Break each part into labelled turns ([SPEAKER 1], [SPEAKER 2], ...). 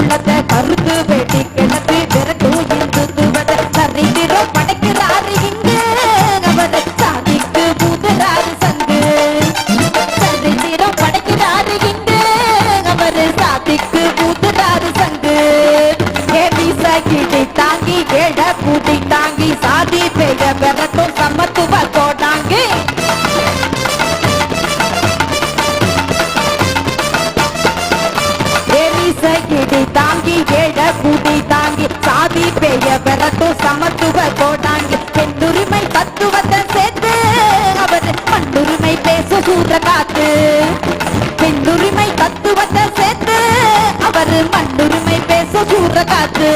[SPEAKER 1] தமிழ் குள்ளத்தை கருத்து கிளப்பி விரட்டும் இந்துத்துவத சரித்திரம் படைக்கிறாரு இங்கு. அவர் சாதிக்கு புதுராறு சங்கு. சரித்திரம் படைக்கிறாரு இங்கு. அவர் சாதிக்கு புதுராறு சங்கு. ஏமிச கிடி தாங்கி ஏழ கூட்டி தாங்கி சாதி பெய விரட்டும் சமத்துவ கோட்டா பெய விரட்டும் சமத்துவ கோடாங்கி பெண்ணுரிமை தத்துவத்தை சேர்த்து அவர் மண்ணுரிமை பேச சூற காத்து. பெண்ணுரிமை தத்துவத்தை சேர்த்து அவர் மண்ணுரிமை பேச சூற காத்து.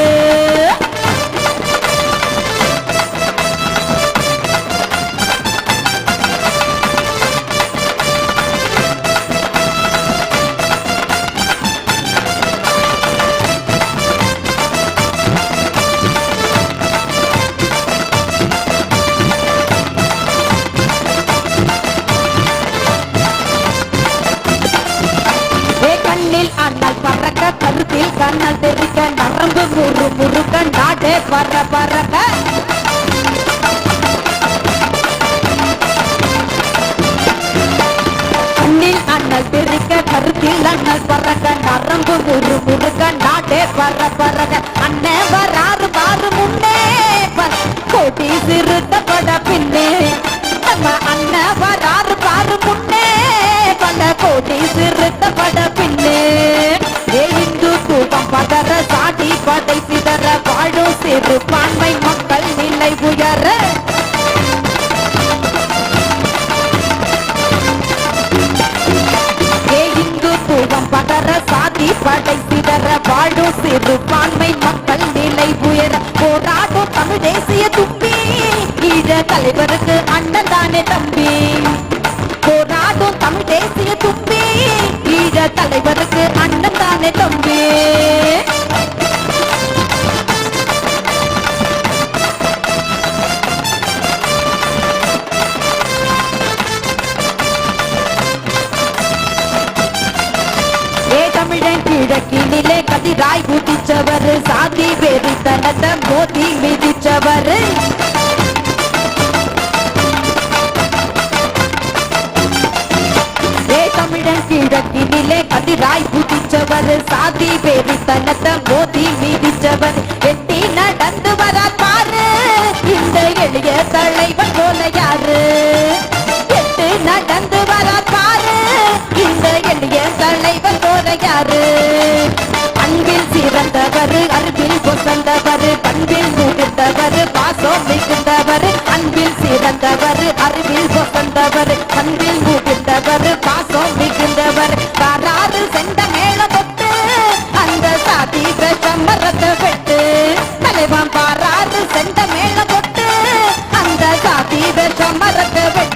[SPEAKER 1] கண்ணில் அண்ணல் பறக்க கருத்தில் கண்ணல் தெரிக்க நரம்பு முறு முறுக்க நாடே பற பறக்க கண்ணில் அண்ணல் தெரிக்க கருத்தில் அண்ணல் பறக்க நரம்பு முறு முறுக்க நாடே பற பறக்க அண்ணே வராறு பாரு முன்னே ப- கோட்டி சிறுத்தப்பட பின்னே சிறுபான்மை மக்கள் நிலை உயர. இந்து தூக்கம் பதற சாதி படை சிதற வாழும் சிறுபான்மை மக்கள் நிலை உயர. போராடும் தமிழ் தேசிய தும்பி. ஈழ தலைவருக்கு அண்ணன் தானே தம்பி. போராடும் தமிழ் தேசிய தும்பி. ஈழ தலைவருக்கு அண்ணன் தானே தம்பி. கிழக்கினிலே கதிராய் குதிச்சவர் சாதி தனத்த மோதி மிதிச்சவர். தமிழன் கிழக்கினிலே கதிராய் குதிச்சவர் சாதி வெறித்தனத்தை மோதி சிறந்தவர் அருகில் பொசந்தவர் பண்பில் முகிழ்ந்தவர் பாசம் மிகுந்தவர் அன்பில் சிறந்தவர் அருகில் பொசந்தவர் பண்பில் முகிழ்ந்தவர் பாசம் மிகுந்தவர் வராறு சென்ற மேளமொட்டு அந்த சாதி சமரத்தை பெட்டு தலைவன் பாராறு சென்ற மேளமொட்டு அந்த சாதி சமரத்தை பெட்டு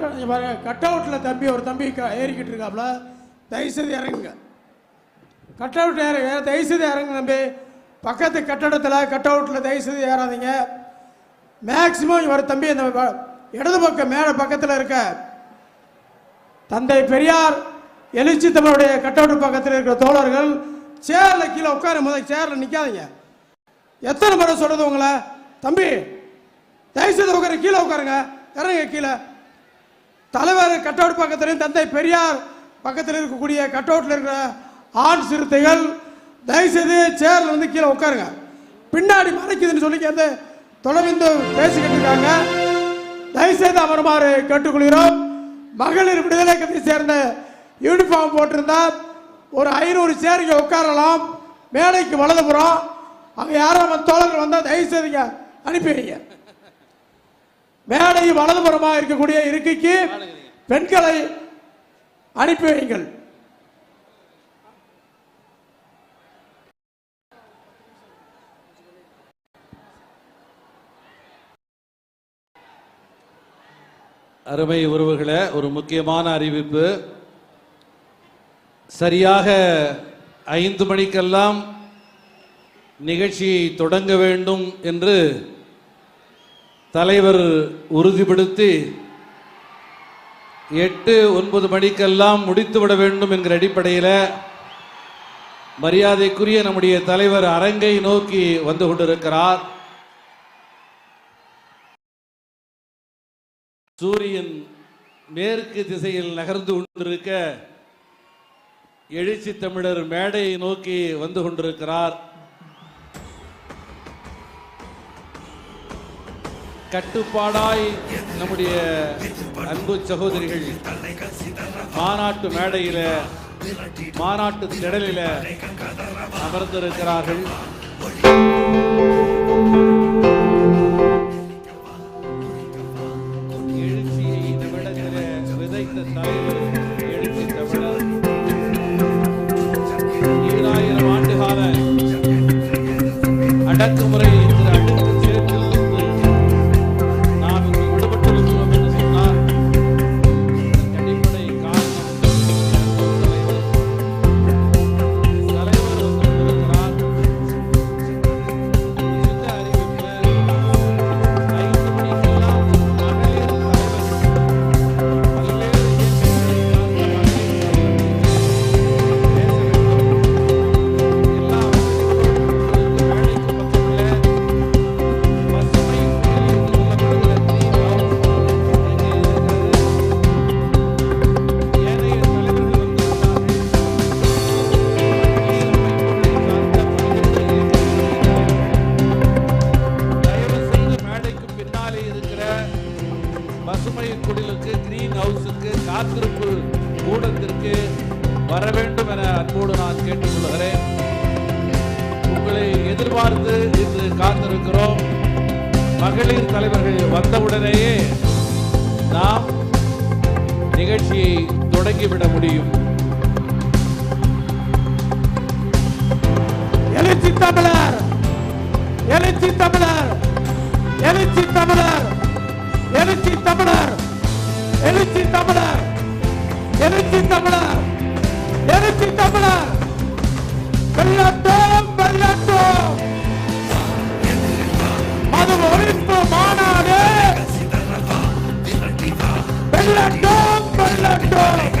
[SPEAKER 2] கட்ட பாருங்க கட் அவுட்டில் தம்பி ஒரு தம்பி க- ஏறிக்கிட்டு இருக்காப்புல தயவுசெய்து இறங்குங்க. கட் அவுட் ஏற ஏற- தயவுசெய்து இறங்குங்க தம்பி. பக்கத்து கட்டடத்தில் கட் அவுட்டில் தயவுசெய்து ஏறாதீங்க. மேக்சிமம் இவர் தம்பி இந்த இடது பக்கம் மேலே பக்கத்தில் இருக்க தந்தை பெரியார் எழுச்சி தமிழுடைய கட் அவுட் பக்கத்தில் இருக்கிற தோழர்கள் சேரில் கீழே உட்காரும் போது சேரில் நிற்காதீங்க எத்தனை முறை சொல்கிறது உங்களை? தம்பி தயவுசெய்து உட்காரு கீழே உட்காருங்க. இறங்க கீழே. தலைவர் கட்டவுட் பக்கத்துலையும் தந்தை பெரியார் பக்கத்தில் இருக்கக்கூடிய கட்டவுட்டில் இருக்கிற ஆண் சிறுத்தைகள் தயவுசெய்து சேரில் வந்து கீழே உட்காருங்க. பின்னாடி மறைக்குதுன்னு சொல்லி அந்த தொடர்ந்து பேசிக்கிட்டு இருக்காங்க. தயவுசெய்து அமருமாறு கேட்டுக்கொள்கிறோம். மகளிர் விடுதலை கட்சியை சேர்ந்த யூனிஃபார்ம் போட்டிருந்தா ஒரு ஐநூறு சேர் இங்கே உட்காரலாம். மேடைக்கு வலதுபுறம். அங்கே யாரும் தோழர்கள் வந்தால் தயவுசெய்துங்க அனுப்பி வைங்க. மேடை வலதுபுறமாக இருக்கக்கூடிய இருக்கைக்கு பெண்களை அனுப்பி வையுங்கள்.
[SPEAKER 3] அருமை உறவுகளை ஒரு முக்கியமான அறிவிப்பு. சரியாக ஐந்து மணிக்கெல்லாம் நிகழ்ச்சியை தொடங்க வேண்டும் என்று தலைவர் உறுதிப்படுத்தி எட்டு ஒன்பது மணிக்கெல்லாம் முடித்துவிட வேண்டும் என்கிற அடிப்படையில் மரியாதைக்குரிய நம்முடைய தலைவர் அரங்கை நோக்கி வந்து கொண்டிருக்கிறார். சூரியன் மேற்கு திசையில் நகர்ந்து கொண்டிருக்க எழுச்சி தமிழர் மேடையை நோக்கி வந்து கொண்டிருக்கிறார். கட்டுப்பாடாய் நம்முடைய அன்பு சகோதரிகள் மாநாட்டு மேடையில மாநாட்டு திடலில அமர்ந்திருக்கிறார்கள். எழுச்சியை நம்மிடத்திலே விதைத்த தலைவர் காத்திருப்பு கூடத்திற்கு வர வேண்டும் என அன்போடு நான் கேட்டுக்கொள்கிறேன். உங்களை எதிர்பார்த்து இன்று காத்திருக்கிறோம். மகளிர் தலைவர்கள் வந்தவுடனேயே நாம் நிகழ்ச்சியை தொடங்கிவிட முடியும்.
[SPEAKER 2] எழுச்சி தமிழர்! எழுச்சி தமிழர்! எழுச்சி தமிழர்! எழுச்சி தமிழர்! எழுச்சி தமிழர் எழுச்சி தமிழர் எழுச்சி தமிழர். வெள்ளத்தோம் வெள்ளத்தோம். மது ஒழிப்பு மாநாடு. வெள்ளத்தோம் வெள்ளத்தோம்.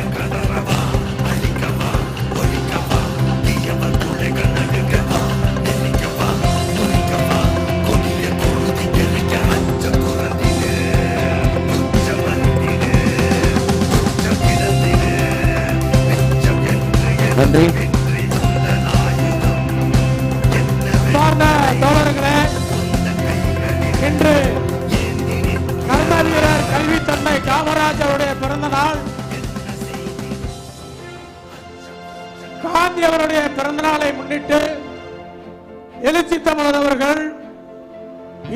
[SPEAKER 2] என்று கர்னல் கல்வி தந்தை காமராஜருடைய பிறந்த நாள் காந்தி அவருடைய பிறந்த நாளை முன்னிட்டு எழுச்சி தமிழர் அவர்கள்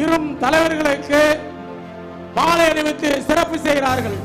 [SPEAKER 2] இரும் தலைவர்களுக்கு மாலை அணிவித்து சிறப்பு செய்கிறார்கள்.